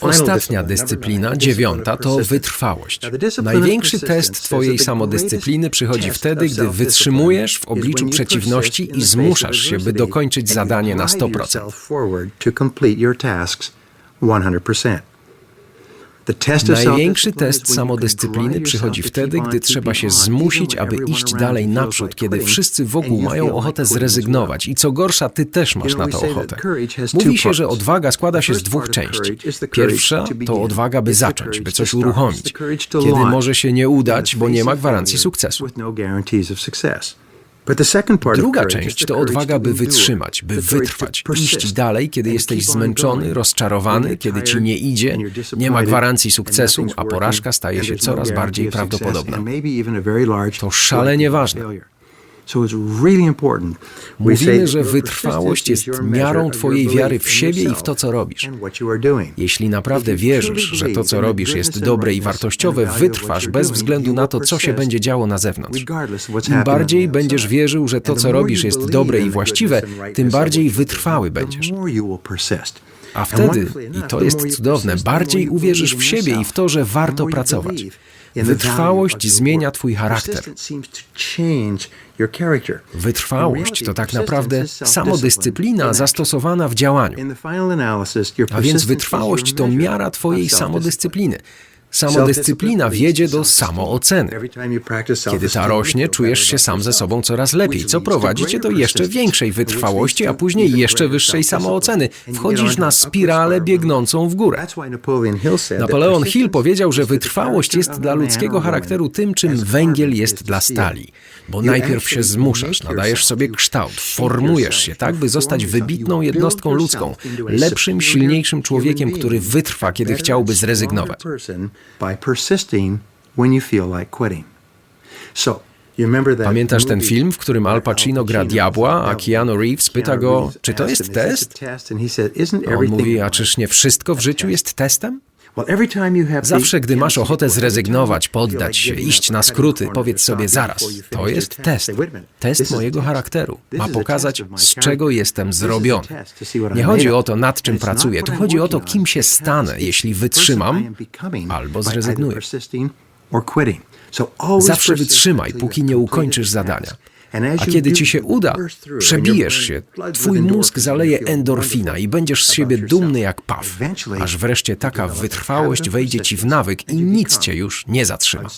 Ostatnia dyscyplina, dziewiąta, to wytrwałość. Największy test Twojej samodyscypliny przychodzi wtedy, gdy wytrzymujesz w obliczu przeciwności i zmuszasz się, by dokończyć zadanie na 100%. 100%. Największy test samodyscypliny przychodzi wtedy, gdy trzeba się zmusić, aby iść dalej naprzód, kiedy wszyscy wokół mają ochotę zrezygnować i co gorsza, ty też masz na to ochotę. Mówi się, że odwaga składa się z dwóch części. Pierwsza to odwaga, by zacząć, by coś uruchomić, kiedy może się nie udać, bo nie ma gwarancji sukcesu. Druga część to odwaga, by wytrzymać, by wytrwać, iść dalej, kiedy jesteś zmęczony, rozczarowany, kiedy ci nie idzie, nie ma gwarancji sukcesu, a porażka staje się coraz bardziej prawdopodobna. To szalenie ważne. Mówimy, że wytrwałość jest miarą Twojej wiary w siebie i w to, co robisz. Jeśli naprawdę wierzysz, że to, co robisz, jest dobre i wartościowe, wytrwasz bez względu na to, co się będzie działo na zewnątrz. Im bardziej będziesz wierzył, że to, co robisz, jest dobre i właściwe, tym bardziej wytrwały będziesz. A wtedy, i to jest cudowne, bardziej uwierzysz w siebie i w to, że warto pracować. Wytrwałość zmienia Twój charakter. Wytrwałość to tak naprawdę samodyscyplina zastosowana w działaniu. A więc wytrwałość to miara Twojej samodyscypliny. Samodyscyplina wiedzie do samooceny. Kiedy ta rośnie, czujesz się sam ze sobą coraz lepiej, co prowadzi cię do jeszcze większej wytrwałości, a później jeszcze wyższej samooceny. Wchodzisz na spiralę biegnącą w górę. Napoleon Hill powiedział, że wytrwałość jest dla ludzkiego charakteru tym, czym węgiel jest dla stali. Bo najpierw się zmuszasz, nadajesz sobie kształt, formujesz się tak, by zostać wybitną jednostką ludzką, lepszym, silniejszym człowiekiem, który wytrwa, kiedy chciałby zrezygnować. Pamiętasz ten film, w którym Al Pacino gra diabła, a Keanu Reeves pyta go, czy to jest test? A on mówi, a czyż nie wszystko w życiu jest testem? Zawsze, gdy masz ochotę zrezygnować, poddać się, iść na skróty, powiedz sobie zaraz, to jest test. Test mojego charakteru. Ma pokazać, z czego jestem zrobiony. Nie chodzi o to, nad czym pracuję, tu chodzi o to, kim się stanę, jeśli wytrzymam albo zrezygnuję. Zawsze wytrzymaj, póki nie ukończysz zadania. A kiedy ci się uda, przebijesz się, twój mózg zaleje endorfina i będziesz z siebie dumny jak paw, aż wreszcie taka wytrwałość wejdzie ci w nawyk i nic cię już nie zatrzyma.